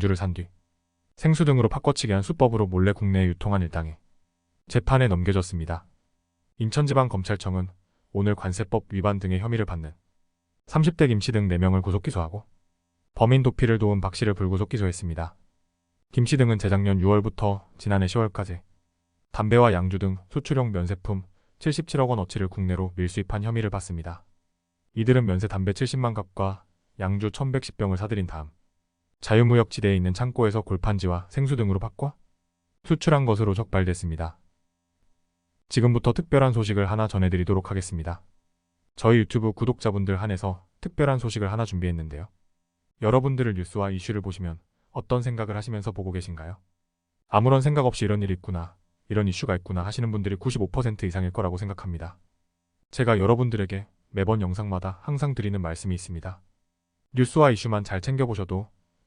주를 산 뒤 생수 등으로 바꿔치기 한 수법으로 몰래 국내에 유통한 일당에 재판에 넘겨졌습니다. 인천지방검찰청은 오늘 관세법 위반 등의 혐의를 받는 30대 김씨 등 4명을 구속 기소하고 범인 도피를 도운 박 씨를 불구속 기소했습니다. 김씨 등은 재작년 6월부터 지난해 10월까지 담배와 양주 등 수출용 면세품 77억 원 어치를 국내로 밀수입한 혐의를 받습니다. 이들은 면세 담배 70만 갑과 양주 1110병을 사들인 다음 자유무역지대에 있는 창고에서 골판지와 생수 등으로 바꿔 수출한 것으로 적발됐습니다. 지금부터 특별한 소식을 하나 전해드리도록 하겠습니다. 저희 유튜브 구독자분들 한해서 특별한 소식을 하나 준비했는데요. 여러분들을 뉴스와 이슈를 보시면 어떤 생각을 하시면서 보고 계신가요? 아무런 생각 없이 이런 일이 있구나, 이런 이슈가 있구나 하시는 분들이 95% 이상일 거라고 생각합니다. 제가 여러분들에게 매번 영상마다 항상 드리는 말씀이 있습니다. 뉴스와 이슈만 잘 챙겨보셔도